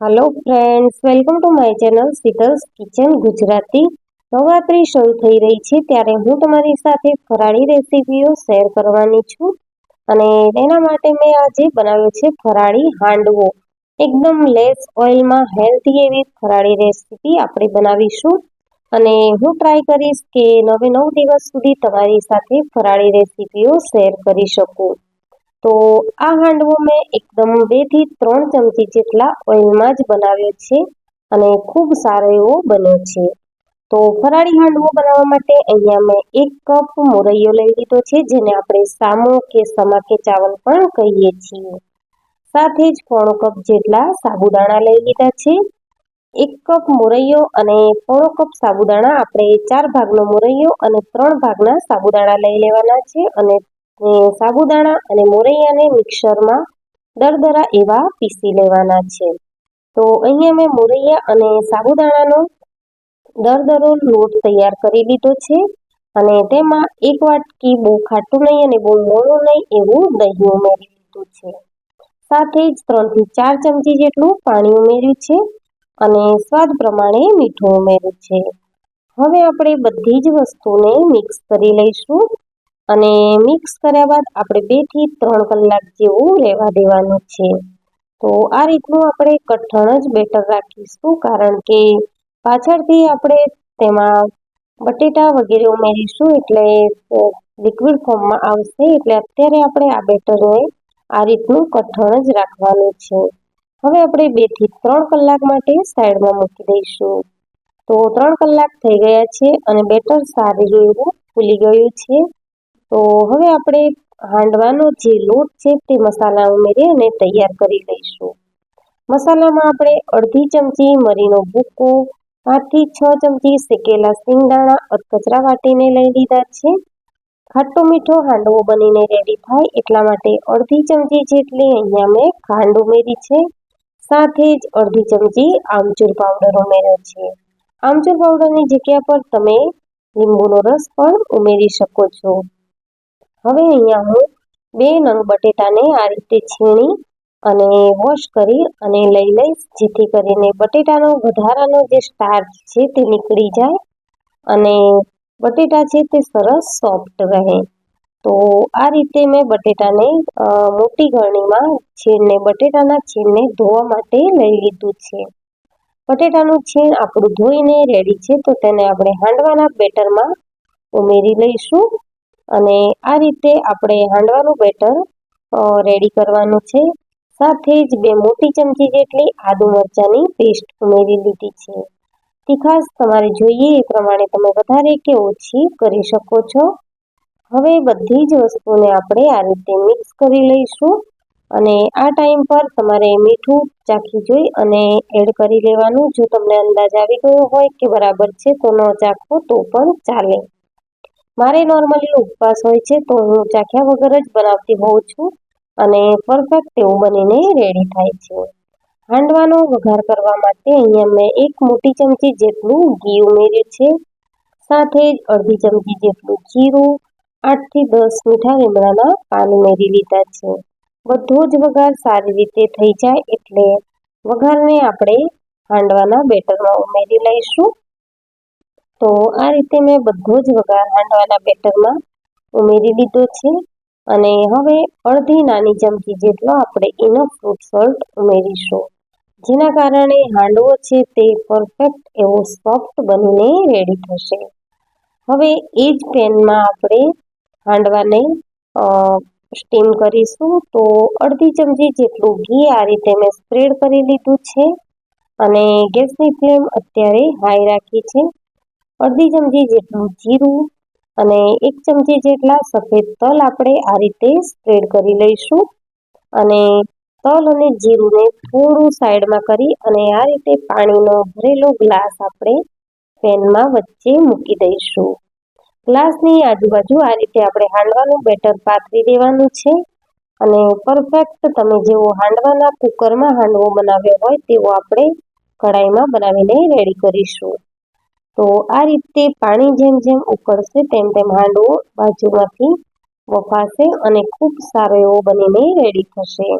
Hello friends welcome to my channel Sheetal's kitchen Gujarati Navratri શરૂ થઈ રહી છે ત્યારે હું તમારી સાથે ફરાળી રેસીપીઓ શેર કરવાની છું અને એના માટે મેં આજે બનાવ્યો છે ફરાળી હાંડવો. એકદમ લેસ ઓઇલમાં હેલ્ધી એવી ફરાળી રેસીપી આપણે બનાવીશું અને હું ટ્રાય કરીશ કે નવે નવ દિવસ સુધી તમારી સાથે ફરાળી રેસીપીઓ શેર કરી શકું. તો આ હાંડવો મેં એકદમ બેથી ત્રણ ચમચી જેટલા ઓઇલમાં જ બનાવ્યો છે અને ખૂબ સારો એવો બન્યો છે. તો ફરાળી હાંડવો બનાવવા માટે અહીંયા મેં એક કપ મોરૈયો લઈ લીધો છે, જેને આપણે સામો કે સમા કે ચાવલ પણ કહીએ છીએ. સાથે જ પોણો કપ જેટલા સાબુદાણા લઈ લીધા છે. એક કપ મોરૈયો અને પોણો કપ સાબુદાણા. આપણે ચાર ભાગનો મોરૈયો અને ત્રણ ભાગના સાબુદાણા લઈ લેવાના છે અને સાબુદાણા અને મોરૈયાને મિક્સરમાં દરદરા એવા પીસી લેવાના છે. તો અહીંયા મેં મોરૈયા અને સાબુદાણાનો દરદરો લોટ તૈયાર કરી લીધો છે અને તેમાં એક વાટકી બહુ ખાટું નહીં અને બહુ મોડું નહીં એવું દહીં ઉમેરી લીધું છે. સાથે જ ત્રણથી ચાર ચમચી જેટલું પાણી ઉમેર્યું છે અને સ્વાદ પ્રમાણે મીઠું ઉમેર્યું છે. હવે આપણે બધી જ વસ્તુને મિક્સ કરી લઈશું. અને મિક્સ કર્યા બાદ આપણે બેથી ત્રણ કલાક જેવું રહેવા દેવાનું છે. તો આ રીતનું આપણે કઠણ જ બેટર રાખીશું, કારણ કે પાછળથી આપણે તેમાં બટેટા વગેરે ઉમેરીશું એટલે લિક્વિડ ફોર્મમાં આવશે, એટલે અત્યારે આપણે આ બેટરને આ રીતનું કઠણ જ રાખવાનું છે. હવે આપણે બેથી ત્રણ કલાક માટે સાઈડમાં મૂકી દઈશું. તો ત્રણ કલાક થઈ ગયા છે અને બેટર સારું એવું ફૂલી ગયું છે. તો હવે આપણે હાંડવાનો જે લોટ છે તે મસાલા ઉમેરી અને તૈયાર કરી લઈશું. મસાલામાં આપણે અડધી ચમચી મરીનો ભૂકો પાંચથી છ ચમચી શેકેલા સિંગદાણા અધકચરા વાટીને લઈ લીધા છે. ખાટો મીઠો હાંડવો બનીને રેડી થાય એટલા માટે અડધી ચમચી જેટલી અહીંયા મેં ખાંડ ઉમેરી છે. સાથે જ અડધી ચમચી આમચૂર પાવડર ઉમેર્યો છે. આમચૂર પાવડરની જગ્યા પર તમે લીંબુનો રસ પણ ઉમેરી શકો છો. હવે અહીંયા હું બે નંગ બટેટાને આ રીતે છીણી અને વોશ કરી અને લઈ લઈશ, જેથી કરીને બટેટાનો વધારાનો જે સ્ટાર્ચ છે તે નીકળી જાય અને બટેટા છે તે સરસ સોફ્ટ રહે. તો આ રીતે મેં બટેટાને મોટી ગરણીમાં છીણને, બટેટાના છીણને ધોવા માટે લઈ લીધું છે. બટેટાનું છીણ આપણું ધોઈને રેડી છે, તો તેને આપણે હાંડવાના બેટરમાં ઉમેરી લઈશું. અને આ રીતે આપણે હાંડવાનું બેટર રેડી કરવાનું છે. સાથે જ બે મોટી ચમચી જેટલી આદુ મરચાંની પેસ્ટ ઉમેરી લીધી છે. તીખાશ તમારે જોઈએ એ પ્રમાણે તમે વધારે કે ઓછી કરી શકો છો. હવે બધી જ વસ્તુને આપણે આ રીતે મિક્સ કરી લઈશું અને આ ટાઈમ પર તમારે મીઠું ચાખી જોઈ અને એડ કરી લેવાનું. જો તમને અંદાજ આવી ગયો હોય કે બરાબર છે તો ન ચાખો તો પણ ચાલે. મારે નોર્મલી ઉપવાસ હોય છે તો હું ચાખ્યા વગર જ બનાવતી હોઉં છું અને પરફેક્ટ એવું બનીને રેડી થાય છે. હાંડવાનો વઘાર કરવા માટે અહીંયા મેં એક મોટી ચમચી જેટલું ઘી ઉમેર્યું છે, સાથે જ અડધી ચમચી જેટલું જીરું આઠથી દસ મીઠા લીમડાના પાન ઉમેરી લીધા છે. બધો જ વઘાર સારી રીતે થઈ જાય એટલે વઘારને આપણે હાંડવાના બેટરમાં ઉમેરી લઈશું. તો આ રીતે મેં બધો જ વઘાર હાંડવાના બેટરમાં ઉમેરી દીધો છે. અને હવે અડધી નાની ચમચી જેટલો આપણે એનો ફ્રૂટ સોલ્ટ ઉમેરીશું. જેના કારણે હાંડવો છે તે પરફેક્ટ એવો સોફ્ટ બનીને રેડી થશે. હવે એ જ પેનમાં આપણે હાંડવાને સ્ટીમ કરીશું. તો અડધી ચમચી જેટલું ઘી આ રીતે મેં સ્પ્રેડ કરી લીધું છે. અને ગેસની ફ્લેમ અત્યારે હાઈ રાખી છે. અડધી ચમચી જેટલું જીરું અને એક ચમચી જેટલા સફેદ તલ આપણે આ રીતે સ્પ્રેડ કરી લઈશું. અને તલ અને જીરુંને થોડું સાઈડમાં કરી અને આ રીતે પાણીનો ભરેલો ગ્લાસ આપણે પેનમાં વચ્ચે મૂકી દઈશું. ગ્લાસની આજુબાજુ આ રીતે આપણે હાંડવાનું બેટર પાથરી દેવાનું છે. અને પરફેક્ટ તમે જેવો હાંડવાના કુકરમાં હાંડવો બનાવ્યો હોય તેવો આપણે કઢાઈમાં બનાવીને રેડી કરીશું. તો આ રીતે પાણી જેમ જેમ ઉકળશે તેમ તેમ હાંડવો બાજુમાંથી વફાશે અને ખૂબ સારો એવો બનીને રેડી થશે.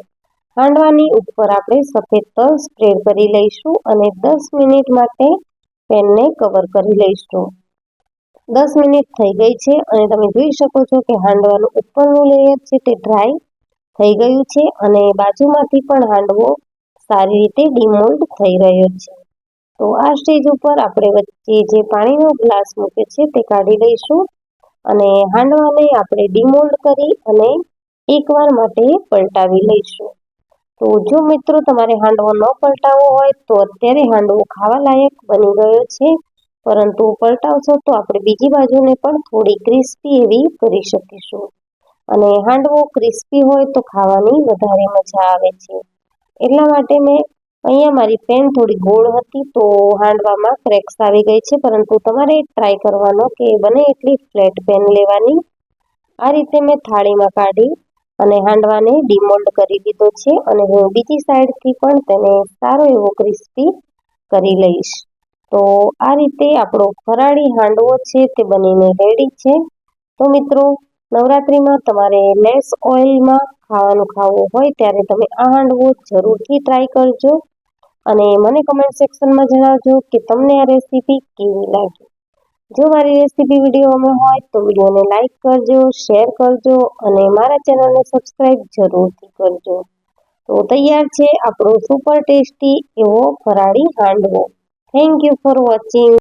હાંડવાની ઉપર આપણે સફેદ તલ સ્પ્રેડ કરી લઈશું અને દસ મિનિટ માટે પેનને કવર કરી લઈશું. દસ મિનિટ થઈ ગઈ છે અને તમે જોઈ શકો છો કે હાંડવાનું ઉપરનું લેયર છે તે ડ્રાય થઈ ગયું છે અને બાજુમાંથી પણ હાંડવો સારી રીતે ડિમોલ્ડ થઈ રહ્યો છે. તો આ સ્ટેજ ઉપર આપણે વચ્ચે જે પાણીનો ગ્લાસ મૂકે છે તે કાઢી લઈશું અને હાંડવાને આપણે ડિમોલ્ડ કરી અને એકવાર માટે પલટાવી લઈશું. તો જો મિત્રો તમારે હાંડવો ન પલટાવવો હોય તો અત્યારે હાંડવો ખાવા લાયક બની ગયો છે, પરંતુ પલટાવશો તો આપણે બીજી બાજુને પણ થોડી ક્રિસ્પી એવી કરી શકીશું. અને હાંડવો ક્રિસ્પી હોય તો ખાવાની વધારે મજા આવે છે. એટલા માટે મેં અહીંયા મારી પેન થોડી ગોળ હતી તો હાંડવામાં ક્રેક્સ આવી ગઈ છે, પરંતુ તમારે ટ્રાય કરવાનો કે બને એટલી ફ્લેટ પેન લેવાની. આ રીતે મેં થાળીમાં કાઢી અને હાંડવાને ડિમોલ્ડ કરી દીધો છે અને હું બીજી સાઈડથી પણ તેને સારો એવો ક્રિસ્પી કરી લઈશ. તો આ રીતે આપણો ફરાળી હાંડવો છે તે બનીને રેડી છે. તો મિત્રો, નવરાત્રિમાં તમારે લેસ ઓઇલમાં ખાવાનું ખાવું હોય ત્યારે તમે આ હાંડવો જરૂરથી ટ્રાય કરજો. અને મને કમેન્ટ સેક્શનમાં જણાવજો કે તમને આ રેસીપી કેવી લાગી. જો મારી રેસીપી વિડીયોમાં હોય તો વિડીયોને લાઇક કરજો શેર કરજો અને મારા ચેનલને સબસ્ક્રાઈબ જરૂરથી કરજો. તો તૈયાર છે આપણો સુપર ટેસ્ટી એવો ફરાળી handvo. Thank you for watching